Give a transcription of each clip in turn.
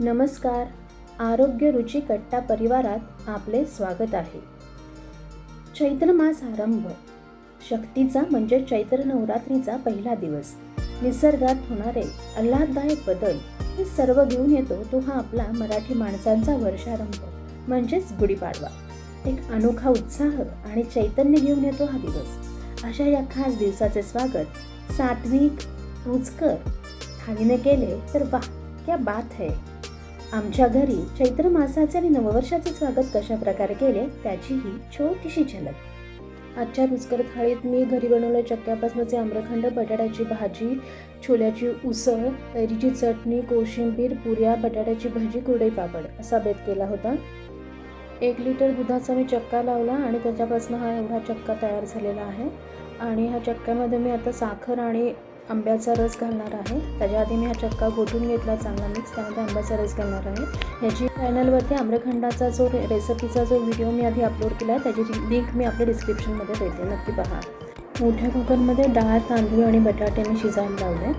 नमस्कार. आरोग्य रुची कट्टा परिवारात आपले स्वागत आहे. चैत्र मास आरंभ. शक्तीचा म्हणजे चैत्र नवरात्रीचा पहिला दिवस. निसर्गात होणारे आल्हाददायक बदल हे सर्व घेऊन येतो तो हा आपला मराठी माणसांचा वर्षारंभ म्हणजेच गुढीपाडवा. एक अनोखा उत्साह आणि चैतन्य घेऊन येतो हा दिवस. अशा या खास दिवसाचे स्वागत सात्विक रुचकर थाळीने केले तर वा क्या बात है! आमच्या घरी चैत्र मासाचे आणि नववर्षाचे स्वागत कशा प्रकारे केले त्याची ही छोटीशी झलक. आजच्या रुचकर थाळीत मी घरी बनवलेल्या चक्क्यापासूनचे आम्रखंड बटाट्याची भाजी छोल्याची उसळ कैरीची चटणी कोशिंबीर पुऱ्या बटाट्याची भाजी कुरडई पापड असा बेत केला होता. एक लिटर दुधाचा मी चक्का लावला आणि त्याच्यापासून हा एवढा चक्का तयार झालेला आहे. आणि ह्या चक्क्यामध्ये मी आता साखर आणि आंब्याचा रस घालणार आहे. त्याच्या आधी मी हा चक्का गोठून घेतला चांगला मिक्स त्यामध्ये आंब्याचा रस घालणार आहे. याची चॅनलवरती आम्रखंडाचा जो रे रेसिपीचा जो व्हिडिओ मी आधी अपलोड केला आहे त्याची लिंक मी आपल्या डिस्क्रिप्शनमध्ये देते. नक्की पहा. मोठ्या कुकरमध्ये डाळ तांदूळ आणि बटाटे मी शिजायला लावले.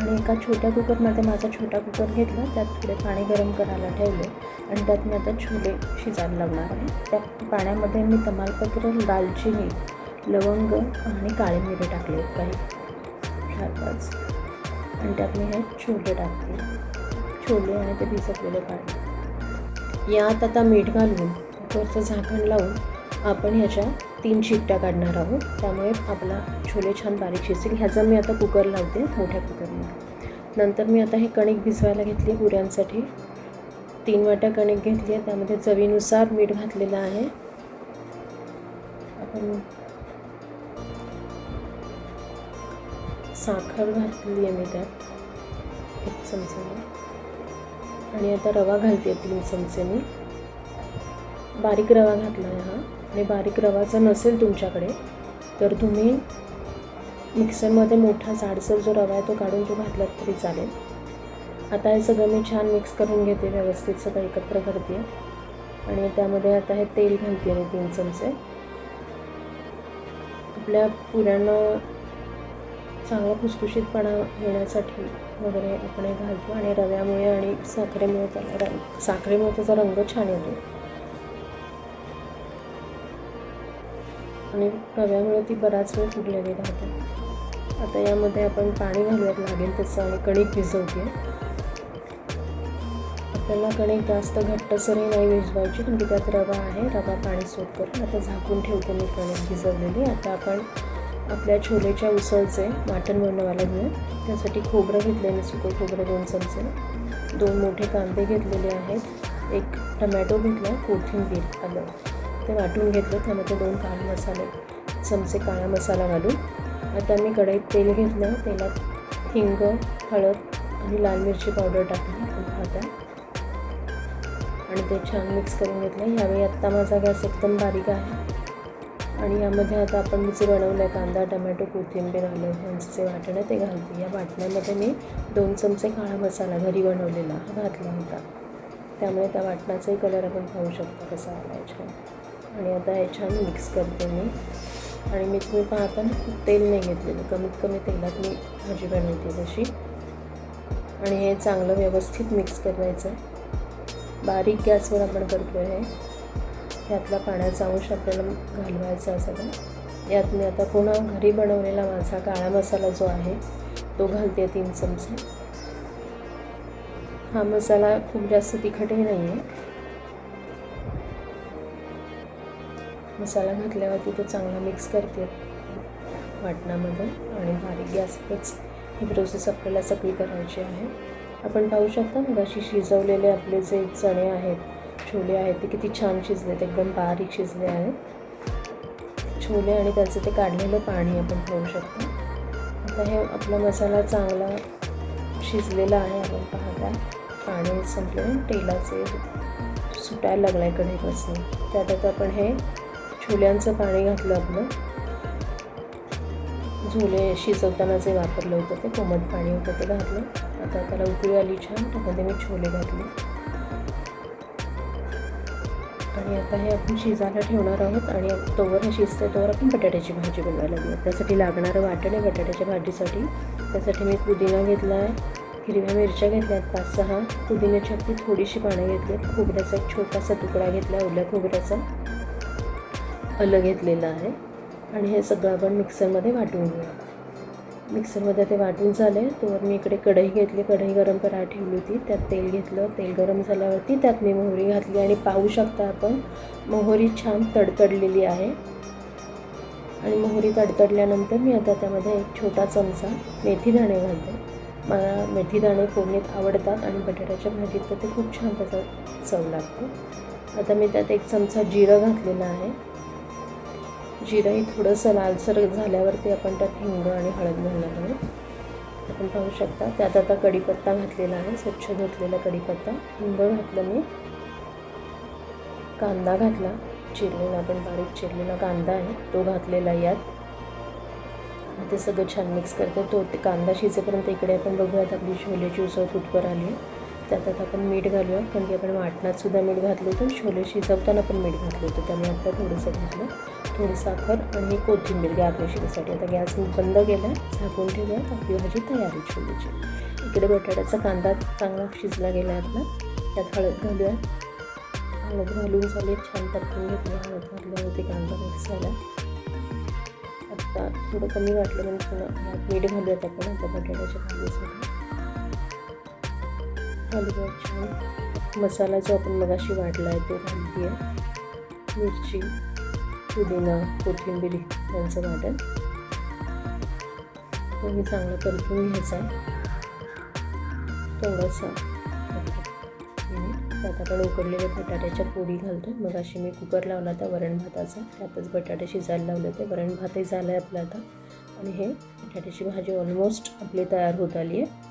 आणि एका छोट्या कुकरमध्ये माझा छोटा कुकर घेतला. त्यात थोडे पाणी गरम करायला ठेवले. आणि त्यात मी आता छोले शिजायला लावणार आहे. त्या पाण्यामध्ये मी तमालपत्र दालचिनी लवंग आणि काळी मिरे टाकले काही. चार पाच आणि त्यात मी हे छोले टाकते. छोले आणि ते भिजवलेले पाणी. यात आता मीठ घालून कुकरचं झाकण लावून आपण ह्याच्या तीन शिट्ट्या काढणार आहोत. त्यामुळे आपला छोले छान बारीक शिजतील. ह्याचा मी आता कुकर लावते मोठ्या कुकरमध्ये नंतर मी आता हे कणिक भिजवायला घेतली पुऱ्यांसाठी. तीन वाट्या कणिक घेतली आहे. त्यामध्ये चवीनुसार मीठ घातलेलं आहे. आपण साखर घातली आहे मी त्यात एक चमचा आणि आता रवा घालते तीन चमचे मी. बारीक रवा घातला आहे हा. आणि बारीक रवाचा नसेल तुमच्याकडे तर तुम्ही मिक्सरमध्ये मोठा जाडसर जो रवा आहे तो काढून तो घातलात तरी चालेल. आता हे सगळं मी छान मिक्स करून घेते व्यवस्थित सगळं एकत्र करते. आणि त्यामध्ये आता हे तेल घालते मी तीन चमचे. आपल्या पुऱ्यांना चांगला खुसखुशीतपणा येण्यासाठी वगैरे आपण हे घालतो आणि रव्यामुळे आणि साखरेमुळे त्याला रंग साखरेमुळे त्याचा रंग छान येतो. आणि रव्यामुळे ती बराच वेळ फुगलेली राहते. आता यामध्ये आपण पाणी घालूयात लागेल त्याचं आणि कणिक भिजवते. आपल्याला कणिक जास्त घट्टसरही नाही भिजवायची कारण की त्यात रवा आहे रवा पाणी सोड करून आता झाकून ठेवतो मी कणिक भिजवलेली. आता आपण आपल्या छोलेच्या उसळचे वाटण बनवायला घेऊ त्यासाठी खोबरं घेतलेलं सुकं खोबरं दोन चमचे. दोन मोठे कांदे घेतलेले आहेत. एक टमॅटो घेतला कोथिंबीर आलं. ते वाटून घेतलं त्यामध्ये दोन काळे मसाले चमचे काळा मसाला घालून. आता मी कढईत तेल घेतलं तेलात हिंग हळद आणि लाल मिरची पावडर टाकली आता आणि ते छान मिक्स करून घेतलं. ह्यावेळी आत्ता माझा गॅस एकदम बारीक आहे. आणि यामध्ये आता आपण जे बनवलं आहे कांदा टमॅटो कोथिंबीर आलं ह्यांचं जे वाटण आहे ते घालते. या वाटण्यामध्ये मी दोन चमचे काळा मसाला घरी बनवलेला हा घातला होता. त्यामुळे त्या वाटणाचाही कलर आपण पाहू शकतो कसा आला छान. आणि आता हे छान मिक्स करते मी. आणि मी तुम्ही पाहताना खूप तेल नाही घेतलेलं. कमीत कमी तेलात मी भाजी बनवते तशी. आणि हे चांगलं व्यवस्थित मिक्स करायचं बारीक गॅसवर आपण करतो आहे ह्यातला पाण्याचा अंश आपल्याला घालवायचा सगळं यात मी आता पुन्हा घरी बनवलेला माझा काळा मसाला जो आहे तो घालते तीन चमचे. हा मसाला खूप जास्त तिखटही नाही आहे मसाला घातल्यावरती तो चांगला मिक्स करते वाटणामध्ये आणि बारीक गॅसवरच ही प्रोसेस आपल्याला सगळी करायची आहे. आपण पाहू शकता मग अशी शिजवलेले आपले जे चणे आहेत छोले आहेत ते किती छान शिजलेत एकदम बारीक शिजले आहेत. छोले आणि त्याचं ते काढलेलं पाणी आपण ठेवू शकतो. आता हे आपला मसाला चांगला शिजलेला आहे आपण पाहता. पाणी संपलं तेलाचे सुटायला लागला आहे कढईपासून. त्यात आता आपण हे छोल्यांचं पाणी घातलं आपलं. झोले शिजवताना जे वापरलं होतं ते कोमट पाणी होतं ते घातलं. आता त्याला उकळी आली छान त्यामध्ये मी छोले घातले. आणि आता हे आपण शिजायला ठेवणार आहोत आणि तोवर हे शिजते तोवर आपण बटाट्याची भाजी बनवायला घेऊ त्यासाठी लागणारं वाटण आहे बटाट्याच्या भाजीसाठी. त्यासाठी मी पुदिना घेतला आहे हिरव्या मिरच्या घेतल्यात पाच सहा. पुदिन्याची आपली थोडीशी पानं घेतलीत खोबऱ्याचा एक छोटासा तुकडा घेतला ओल्या खोबऱ्याचा. आलं घेतलेलं आहे. आणि हे सगळं आपण मिक्सरमध्ये वाटून घेऊया. मिक्सरमध्ये ते वाटून झाले. तर मी इकडे कढई घेतली. कढई गरम करायला ठेवली होती. त्यात तेल घेतलं. तेल गरम झाल्यावरती त्यात मी मोहरी घातली. आणि पाहू शकता आपण मोहरी छान तडतडलेली आहे. आणि मोहरी तडतडल्यानंतर मी आता त्यामध्ये एक छोटा चमचा मेथी दाणे घालते. मला मेथी दाणे फोडणीत आवडतात आणि बटाट्याच्या भाजीत तर ते खूप छान त्याचा चव लागतो. आता मी त्यात एक चमचा जिरं घातलेला आहे. जिरंही थोडंसं लालसर झाल्यावरती आपण त्यात हिंग आणि हळद घालणार आहोत. आपण पाहू शकता त्यात आता कढीपत्ता घातलेला आहे स्वच्छ धुतलेला कढीपत्ता. हिंग घातलं मी. कांदा घातला. चिरलेला आपण बारीक चिरलेला कांदा आहे तो घातलेला यात. ते सगळं छान मिक्स करते. तो ते कांदा शिजेपर्यंत इकडे आपण बघूयात आपली छोलेची उसळ कुटकर आली. त्यात आता आपण मीठ घालूया कारण की आपण वाटणात सुद्धा मीठ घातलं होतं. छोले शिजवताना पण मीठ घातलं होतं त्यामुळे आता थोडंसं घातलं. थोडी साखर आणि कोथिंबीर गॅस शिजण्यासाठी आता गॅस बंद केला झाकून ठेवूया. आपली भाजी तयार आहे छोलीची इकडे बटाट्याचा कांदा चांगला शिजला गेला आहे आपला. त्यात हळद घालूया. हळद घालून झाले छान परतून घेतलं. हळद घातल्यावरती कांदा मिक्स झाला आता थोडं कमी वाटलं म्हणून थोडं मीठ घालूयात आपण आता बटाट्याच्या कांद्यासाठी. घालूया छान मसाला जो आपण मगाशी वाटला आहे तो घालते आहे मिरची. पुदिना कोथिंबीर यांचं वाटण. तो चांगलं चांगला परतून घ्यायचा. थोडासा त्यात आपण उकडलेल्या बटाट्याच्या पोळी घालतो मग अशी मी कुकर लावला होता वरण भाताचा. त्यातच बटाटे शिजायला लावले होते. वरण भातही झालं आहे आपलं आता. आणि हे बटाट्याची भाजी ऑलमोस्ट आपली तयार होत आली आहे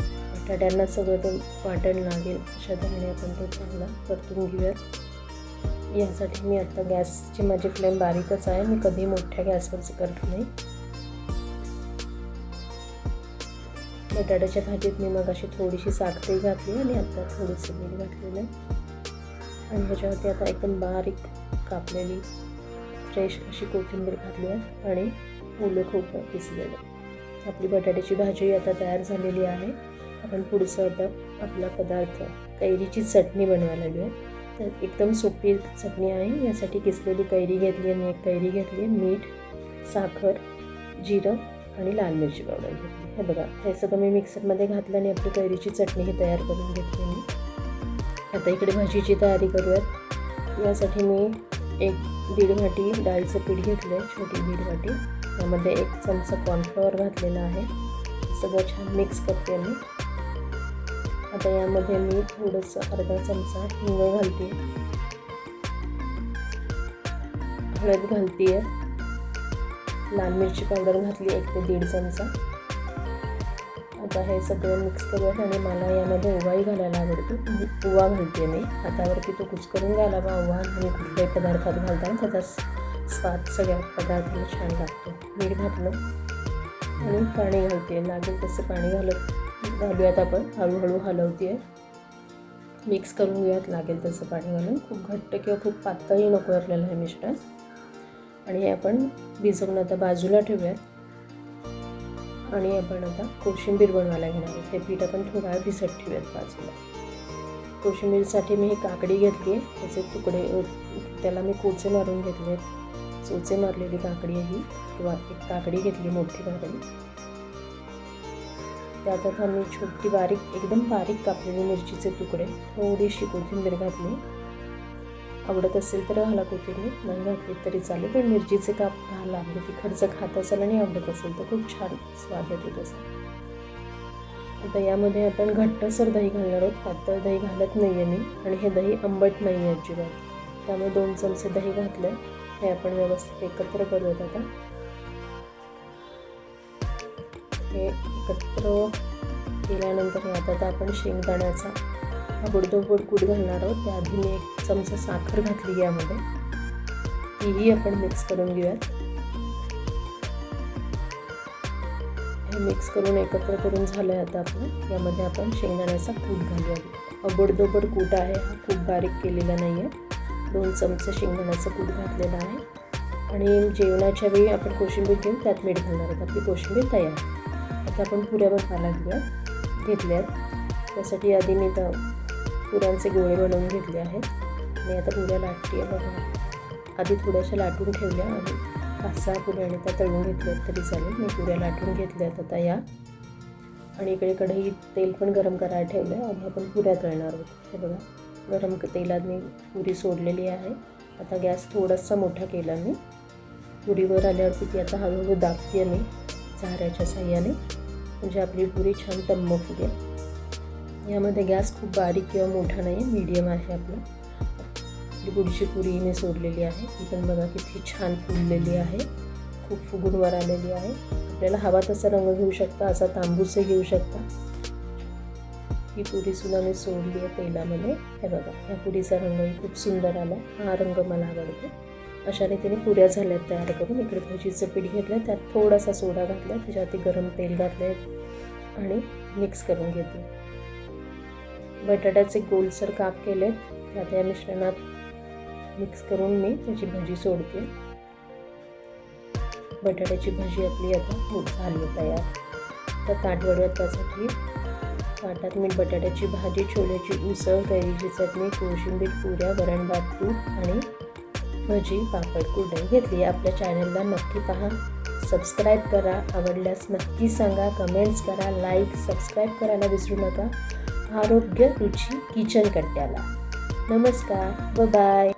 बटाट्यांना सगळं ते वाटण लागेल. अशा तऱ्हेने आपण तो चांगला परतून घेऊयात. यासाठी मी आत्ता गॅसची माझी फ्लेम बारीकच आहे. मी कधी मोठ्या गॅसवरच करत नाही. बटाट्याच्या भाजीत मी मग अशी थोडीशी साखरही घातली आणि आता थोडीशी मीठ घातलेलं आहे. आणि ह्याच्यावरती आता एकदम बारीक कापलेली फ्रेश अशी कोथिंबीर घातली आहे आणि ओलं खोबरं पिसलेलं आपली बटाट्याची भाजी आता तयार झालेली आहे. आपण पुढचं आता आपला पदार्थ कैरीची चटणी बनवायला घेऊया. तर एकदम सोपी चटणी आहे. यासाठी किसलेली कैरी घेतली आणि एक कैरी घेतली मीठ साखर जिरं आणि लाल मिरची पावडर घेतली हे बघा हे सगळं मी मिक्सरमध्ये घातलं आणि आपली कैरीची चटणी ही तयार करून घेतली मी. आता इकडे भाजीची तयारी करूयात. यासाठी मी एक दीड वाटी डाळीचं पीठ घेतलं आहे. छोटी दीड वाटी. त्यामध्ये एक चमचा कॉर्नफ्लॉवर घातलेला आहे. सगळं छान मिक्स करते मी. आता यामध्ये मी थोडंसं अर्धा चमचा हिंग घालते. हळद घालते लाल मिरची पावडर घातली एक ते दीड चमचा. आता हे सगळं मिक्स करूयात आणि मला यामध्ये ओवाही घालायला आवडतो. म्हणजे ओवा घालते मी. हातावरती तो कुचकरून घालावा ओवा आणि कुठल्याही पदार्थात घालताना त्याचा स्वाद सगळ्या पदार्थाला छान लागतो. मीठ घातलं आणि पाणी घालते. लागेल तसं पाणी घालत घालूयात आपण हळूहळू हलवते आहे मिक्स करून घेऊयात लागेल तसं पाणी घालून. खूप घट्ट किंवा खूप पातळही नको आपल्याला हे मिश्रण. आणि हे आपण भिजवून आता बाजूला ठेवूयात. आणि आपण आता कोशिंबीर बनवायला घेणार आहोत. हे पीठ आपण थोडा वेळ भिजत ठेवूयात बाजूला. कोशिंबीरसाठी मी ही काकडी घेतली आहे त्याचे तुकडे त्याला मी कोचे मारून घेतले आहेत चोचे मारलेली काकडी आहे ही. किंवा एक काकडी घेतली मोठी काकडी. त्यात आता मी छोटी बारीक एकदम बारीक कापलेली मिरचीचे तुकडे थोडीशी कोथिंबीर घातली. आवडत असेल तर घाला कोथिंबीर नाही घातली तरी चालेल. पण मिरचीचे काप घाला म्हणजे तिखटचं खर्च खात असेल आणि आवडत असेल तर खूप छान स्वाद येतो तसा. आता यामध्ये आपण घट्टसर दही घालणार आहोत. पातळ दही घालत नाही आहे मी आणि हे दही आंबट नाही आहे अजिबात. त्यामुळे दोन चमचे दही घातलं. हे आपण व्यवस्थित एकत्र करूयात आता. हे एकत्र केल्यानंतर यात आता आपण शेंगदाण्याचा बुडदोबुड कूट घालणार आहोत. त्याआधी मी एक चमचा साखर घातली यामध्ये. तीही आपण मिक्स करून घेऊयात. हे मिक्स करून एकत्र करून झालं आहे आता आपण. यामध्ये आपण शेंगदाण्याचा कूट घालूया अबडदोबड कूट आहे. हा खूप बारीक केलेला नाही आहे दोन चमचे शेंगदाण्याचा कूट घातलेला आहे. आणि जेवणाच्या वेळी आपण कोशिंबीर घेऊन त्यात मीठ घालणार आहोत. आपली कोशिंबीर तयार आता आपण पुऱ्या बनवायला घेतल्या घेतल्यात. त्यासाठी आधी मी तर पुऱ्यांचे गोळे बनवून घेतले आहेत. आणि आता पुऱ्या लाटते बघा. आधी थोड्याशा लाटून ठेवल्या आणि पाच सहा पुऱ्या आणि त्या तळून घेतल्यात तरी चालेल. मी पुऱ्या लाटून घेतल्यात आता या. आणि इकडे कढई तेल पण गरम करायला ठेवलं आहे आणि आपण पुऱ्या तळणार आहोत. हे बघा. गरम तेलात मी पुरी सोडलेली आहे. आता गॅस थोडासा मोठा केला मी. पुरीवर आल्यावरती ती आता हळूहळू दाबते मी झाऱ्याच्या साह्याने. म्हणजे आपली पुरी छान टम्म फुगेल यामध्ये गॅस खूप बारीक किंवा मोठा नाही मीडियम आहे आपला. आपली पुढची पुरी मी सोडलेली आहे. ती पण बघा किती छान फुललेली आहे. खूप फुगून वर आलेली आहे. आपल्याला हवा तसा रंग घेऊ शकता, असा तांबूसही घेऊ शकता. ही पुरीसुद्धा मी सोडली आहे तेलामध्ये. हे बघा ह्या पुरीचा रंगही खूप सुंदर आला. हा रंग मला आवडतो. अशा रीतीने पुऱ्या झाल्यात तयार करून. इकडे भजीचं पीठ घेतलं त्यात थोडासा सोडा घातला त्याच्यावरती गरम तेल घातले आणि मिक्स करून घेते बटाट्याचे गोलसर काप केले त्यात या मिश्रणात मिक्स करून मी त्याची भजी सोडते. बटाट्याची भजी आपली आता झाली तयार. तर ताट वडवत त्यासाठी ताटात मी बटाट्याची भाजी छोल्याची उसळ कैरीची चटणी कोशिंबीर पुऱ्या वरण भात तूप आणि भजी पापड कुरडई घेतली. आपल्या चॅनलला नक्की पहा. सबस्क्राईब करा. आवडल्यास नक्की सांगा. कमेंट्स करा. लाईक सबस्क्राईब करायला विसरू नका. आरोग्य रुची किचन कट्ट्याला. नमस्कार. व बाय